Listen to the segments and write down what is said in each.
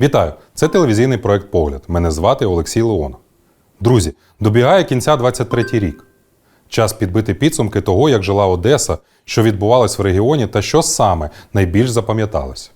Вітаю! Це телевізійний проект Погляд. Мене звати Олексій Леонов. Друзі, добігає кінця 23 рік. Час підбити підсумки того, як жила Одеса, що відбувалось в регіоні та що саме найбільш запам'яталось.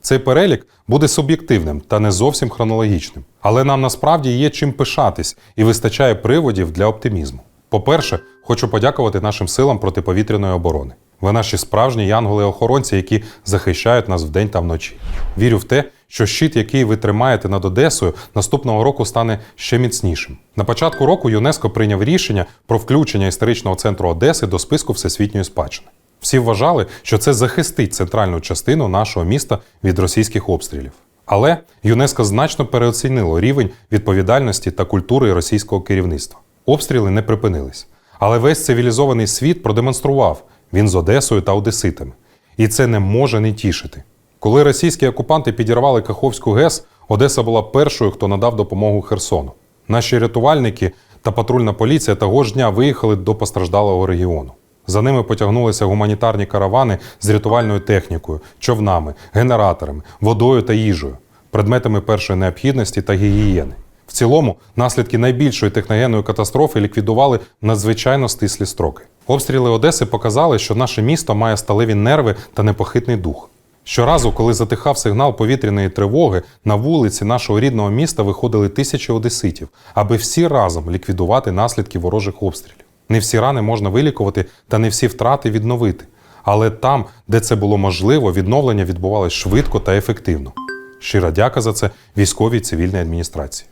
Цей перелік буде суб'єктивним та не зовсім хронологічним. Але нам насправді є чим пишатись і вистачає приводів для оптимізму. По-перше, хочу подякувати нашим силам протиповітряної оборони. Ви наші справжні янголи-охоронці, які захищають нас вдень та вночі. Вірю в те, що щит, який ви тримаєте над Одесою, наступного року стане ще міцнішим. На початку року ЮНЕСКО прийняв рішення про включення історичного центру Одеси до списку всесвітньої спадщини. Всі вважали, що це захистить центральну частину нашого міста від російських обстрілів. Але ЮНЕСКО значно переоцінило рівень відповідальності та культури російського керівництва. Обстріли не припинились. Але весь цивілізований світ продемонстрував він з Одесою та Одеситами. І це не може не тішити. Коли російські окупанти підірвали Каховську ГЕС, Одеса була першою, хто надав допомогу Херсону. Наші рятувальники та патрульна поліція того ж дня виїхали до постраждалого регіону. За ними потягнулися гуманітарні каравани з рятувальною технікою, човнами, генераторами, водою та їжею, предметами першої необхідності та гігієни. Цілому, наслідки найбільшої техногенної катастрофи ліквідували надзвичайно стислі строки. Обстріли Одеси показали, що наше місто має сталеві нерви та непохитний дух. Щоразу, коли затихав сигнал повітряної тривоги, на вулиці нашого рідного міста виходили тисячі одеситів, аби всі разом ліквідувати наслідки ворожих обстрілів. Не всі рани можна вилікувати та не всі втрати відновити. Але там, де це було можливо, відновлення відбувалось швидко та ефективно. Щира дяка за це військовій цивільній адміністрації.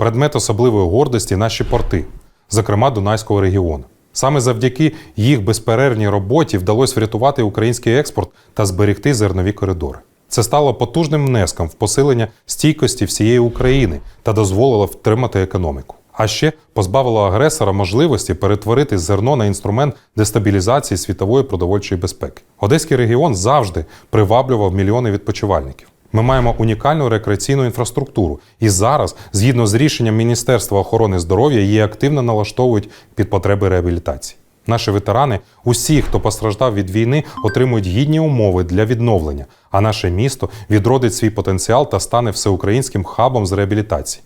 Предмет особливої гордості наші порти, зокрема Дунайського регіону. Саме завдяки їх безперервній роботі вдалося врятувати український експорт та зберегти зернові коридори. Це стало потужним внеском в посилення стійкості всієї України та дозволило втримати економіку. А ще позбавило агресора можливості перетворити зерно на інструмент дестабілізації світової продовольчої безпеки. Одеський регіон завжди приваблював мільйони відпочивальників. Ми маємо унікальну рекреаційну інфраструктуру, і зараз, згідно з рішенням Міністерства охорони здоров'я, її активно налаштовують під потреби реабілітації. Наші ветерани, усі, хто постраждав від війни, отримують гідні умови для відновлення, а наше місто відродить свій потенціал та стане всеукраїнським хабом з реабілітації.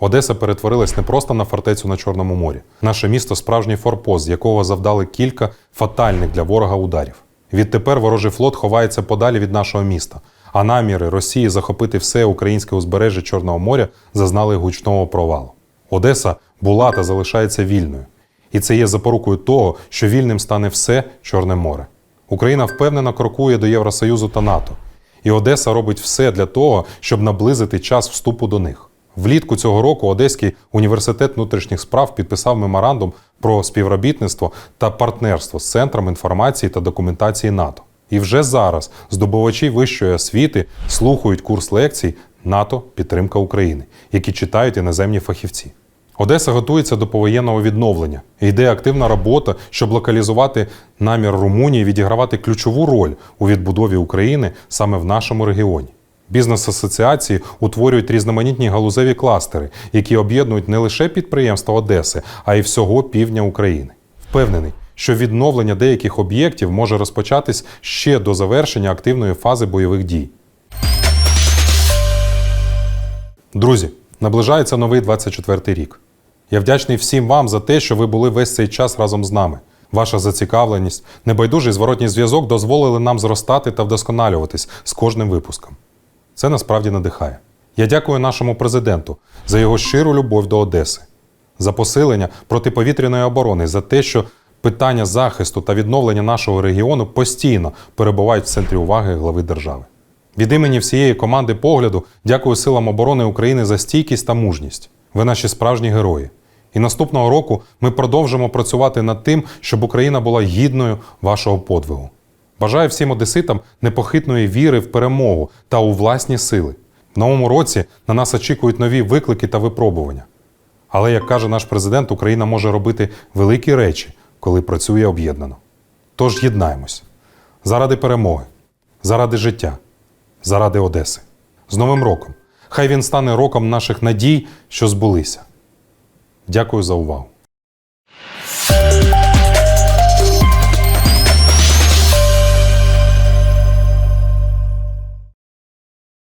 Одеса перетворилась не просто на фортецю на Чорному морі. Наше місто справжній форпост, з якого завдали кілька фатальних для ворога ударів. Відтепер ворожий флот ховається подалі від нашого міста, а наміри Росії захопити все українське узбережжя Чорного моря зазнали гучного провалу. Одеса була та залишається вільною. І це є запорукою того, що вільним стане все Чорне море. Україна впевнено крокує до Євросоюзу та НАТО. І Одеса робить все для того, щоб наблизити час вступу до них. Влітку цього року Одеський університет внутрішніх справ підписав меморандум про співробітництво та партнерство з Центром інформації та документації НАТО. І вже зараз здобувачі вищої освіти слухають курс лекцій НАТО Підтримка України, які читають іноземні фахівці. Одеса готується до повоєнного відновлення. Йде активна робота, щоб локалізувати намір Румунії відігравати ключову роль у відбудові України саме в нашому регіоні. Бізнес-асоціації утворюють різноманітні галузеві кластери, які об'єднують не лише підприємства Одеси, а й всього півдня України. Впевнений, що відновлення деяких об'єктів може розпочатись ще до завершення активної фази бойових дій. Друзі, наближається новий 24 рік. Я вдячний всім вам за те, що ви були весь цей час разом з нами. Ваша зацікавленість, небайдужий зворотній зв'язок дозволили нам зростати та вдосконалюватись з кожним випуском. Це насправді надихає. Я дякую нашому президенту за його щиру любов до Одеси, за посилення протиповітряної оборони, за те, що питання захисту та відновлення нашого регіону постійно перебувають в центрі уваги глави держави. Від імені всієї команди погляду дякую силам оборони України за стійкість та мужність. Ви наші справжні герої. І наступного року ми продовжимо працювати над тим, щоб Україна була гідною вашого подвигу. Бажаю всім одеситам непохитної віри в перемогу та у власні сили. В новому році на нас очікують нові виклики та випробування. Але, як каже наш президент, Україна може робити великі речі, коли працює об'єднано. Тож єднаємось заради перемоги, заради життя, заради Одеси. З Новим роком! Хай він стане роком наших надій, що збулися. Дякую за увагу.